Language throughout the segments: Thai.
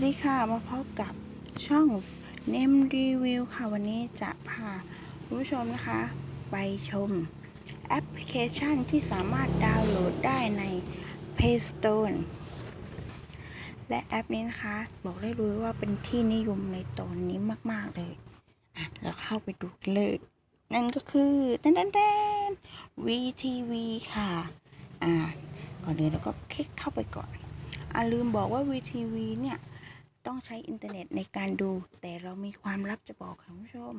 วัสดีค่ะ มาพบกับช่อง Name Review ค่ะ วันนี้จะพาคุณผู้ชมนะคะ ไปชมแอปพลิเคชันที่สามารถดาวน์โหลดได้ใน Play Store และแอปนี้นะคะ บอกได้เลยว่าเป็นที่นิยมในตอนนี้มาก ๆ เลย อะ เราเข้าไปดูกันเลย นั่นก็คือแดนแดน VTV ค่ะ อ่า ก่อนอื่นเราก็คลิกเข้าไปก่อนอ่าลืมบอกว่า VTV เนี่ย ต้องใช้อินเทอร์เน็ตในการดู แต่เรามีความลับจะบอกค่ะคุณผู้ชม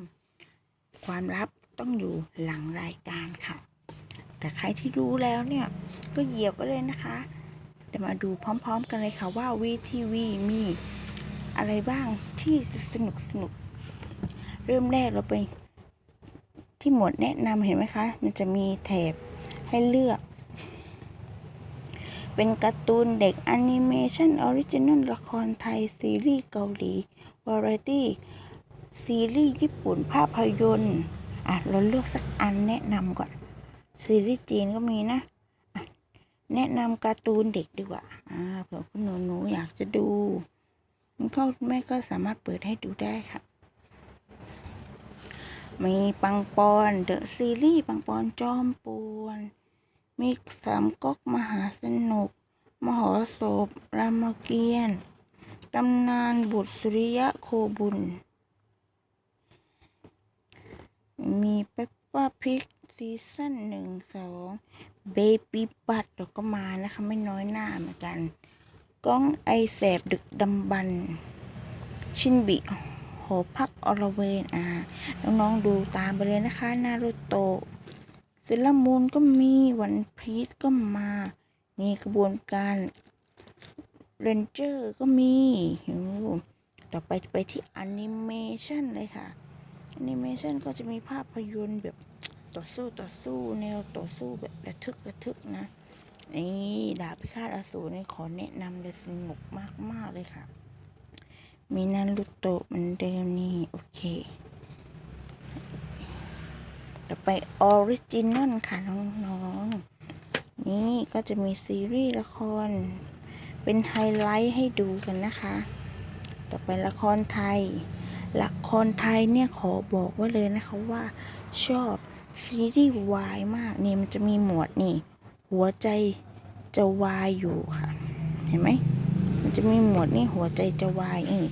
ความลับต้องอยู่หลังรายการค่ะ แต่ใครที่รู้แล้วเนี่ย ก็เหยียบไปเลยนะคะเดี๋ยวมาดูพร้อม ๆ กันเลยค่ะว่า VTV มีอะไรบ้างที่สนุกสนุก เริ่มแรกเราไปที่หมวดแนะนำเห็นไหมคะ มันจะมีแถบให้เลือก เป็นการ์ตูนเด็กแอนิเมชันออริจินอลละครไทย ซีรีส์เกาหลี วาไรตี้ ซีรีส์ญี่ปุ่นภาพยนตร์อะเราเลือกสักอันแนะนำก่อน ซีรีส์จีนก็มีนะ แนะนำการ์ตูนเด็กดีกว่าอ่าเผื่อคุณหนูหนูอยากจะดูคุณพ่อคุณแม่ก็สามารถเปิดให้ดูได้ค่ะ มีปังปอนเดอะซีรีส์ปังปอนจอมปวน มีสามก๊กมหาสนุก มหรสพรามเกียรติ์ตำนานบุตรสุริยะโคบุญ มีเปปป้าพิกซีซั่นหนึ่งสองเบบี้บัตแล้วก็มานะคะ ไม่น้อยหน้าเหมือนกัน ก้องไอแสบดึกดำบรรพ์ชินบิหอพักอรเวนอ่า น้อง ๆ ดูตามไปเลยนะคะ นารูโตะ เซรามูนก็มีวันพีชก็มามีกระบวนการเรนเจอร์ก็มีโอ้ต่อไปไปที่แอนิเมชันเลยค่ะแอนิเมชันก็จะมีภาพยนตร์แบบต่อสู้ต่อสู้แนวต่อสู้แบบระทึกระทึกนะนี่ดาบพิฆาตอสูรนี่ขอแนะนำเลยสนุกมากมากๆเลยค่ะ มีนันรุโตะเหมือนเดิมนี่ โอเค ต่อไปออริจินอลค่ะน้องๆ นี่ก็จะมีซีรีส์ละคร เป็นไฮไลท์ให้ดูกันนะคะ ต่อไปละครไทย ละครไทยเนี่ยขอบอกไว้เลยนะคะว่าชอบซีรีส์วายมากนี่มันจะมีหมวดนี่ หัวใจจะวายอยู่ค่ะ เห็นไหมมันจะมีหมวดนี่หัวใจจะวายนี่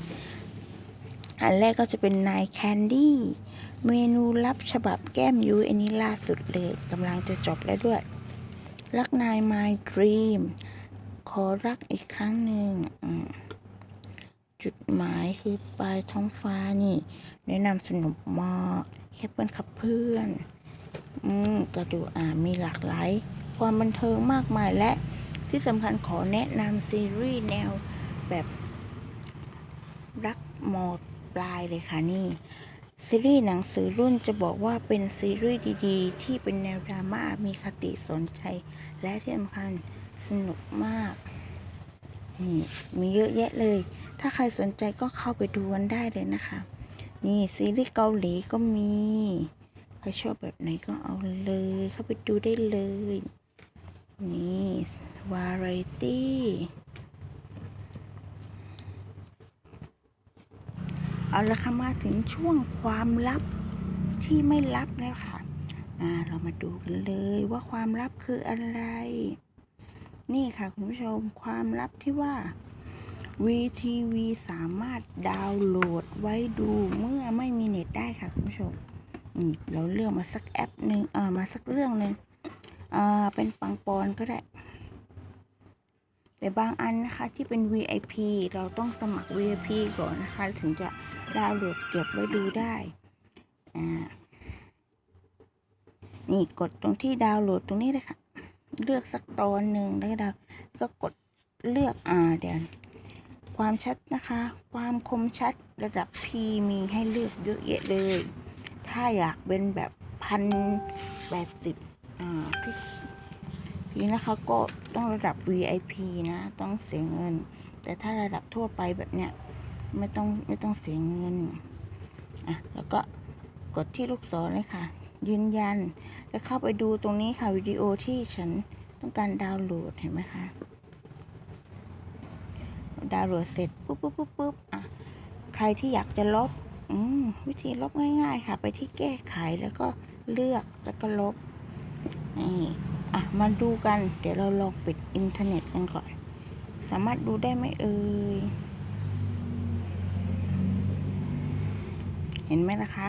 อันแรกก็จะเป็นนายแคนดี้ เมนูลับฉบับแก้มยุ้ยอันนี้ล่าสุดเลยกำลังจะจบแล้วด้วย รักนาย My Dream ขอรักอีกครั้งหนึ่งจุดหมายคือปลายท้องฟ้านี่ แนะนำสนุกมากแค่เพื่อนขับเพื่อน อืมก็ดูอ่ามีหลากหลาย ความบันเทิงมากมายและที่สำคัญขอแนะนำซีรีส์แนวแบบรักหมดปลายเลยค่ะนี่ ซีรีส์หนังสือรุ่นจะบอกว่าเป็นซีรีส์ดีๆ ที่เป็นแนวดราม่ามีคติสนใจ และที่สำคัญสนุกมาก นี่มีเยอะแยะเลย ถ้าใครสนใจก็เข้าไปดูกันได้เลยนะคะ นี่ซีรีส์เกาหลีก็มี ใครชอบแบบไหนก็เอาเลย เข้าไปดูได้เลย นี่วาไรตี้ เอาละค่ะมาถึงช่วงความลับที่ไม่ลับแล้วค่ะอ่าเรามาดูกันเลยว่าความลับคืออะไร นี่ค่ะคุณผู้ชมความลับที่ว่า VTV สามารถดาวน์โหลดไว้ดูเมื่อไม่มีเน็ตได้ค่ะคุณผู้ชมอืมเราเลือกมาสักแอปหนึ่งอ่ามาสักเรื่องหนึ่งอ่าเป็นปังปอนก็ได้ แต่บางอันนะคะที่เป็น VIP เราต้องสมัคร VIP ก่อนนะคะ ถึงจะดาวน์โหลดเก็บไว้ดูได้อ่านี่กดตรงที่ดาวน์โหลดตรงนี้เลยค่ะ เลือกสักตอนหนึ่งแล้วก็ดาวก็กดเลือกอ่าเดี๋ยวความชัดนะคะ ความคมชัดระดับ P มีให้เลือกเยอะแยะเลย ถ้าอยากเป็นแบบพันแปดสิบอ่า พี่นะคะก็ต้องระดับ VIP นะ ต้องเสียเงิน แต่ถ้าระดับทั่วไปแบบเนี้ยไม่ต้องไม่ต้องเสียเงินอะแล้วก็กดที่ลูกศรเลยค่ะ ยืนยันแล้วเข้าไปดูตรงนี้ค่ะวิดีโอที่ฉันต้องการดาวน์โหลดเห็นไหมคะดาวน์โหลดเสร็จปุ๊บปุ๊บปุ๊บปุ๊บอะใครที่อยากจะลบอืมวิธีลบง่าย ๆ ค่ะ ไปที่แก้ไขแล้วก็เลือกแล้วก็ลบนี่ อะมาดูกัน เดี๋ยวเราลองปิดอินเทอร์เน็ตกันก่อน สามารถดูได้ไหมเอ่ย เห็นไหมล่ะคะ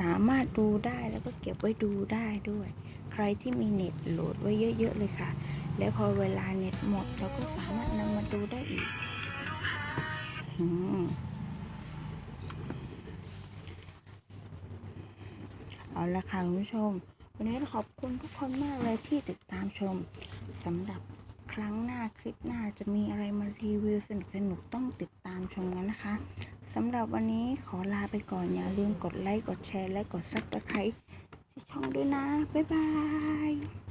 สามารถดูได้แล้วก็เก็บไว้ดูได้ด้วย ใครที่มีเน็ตโหลดไว้เยอะๆเลยค่ะ แล้วพอเวลาเน็ตหมดเราก็สามารถนำมาดูได้อีกอืมเอาละค่ะคุณผู้ชม วันนี้ขอบคุณทุกคนมากเลยที่ติดตามชมสำหรับครั้งหน้าคลิปหน้าจะมีอะไรมารีวิวสนุกสนุกต้องติดตามชมกันนะคะสำหรับวันนี้ขอลาไปก่อนอย่าลืมกดไลค์กดแชร์และกดซับสไครต์ที่ช่องด้วยนะ บ๊ายบาย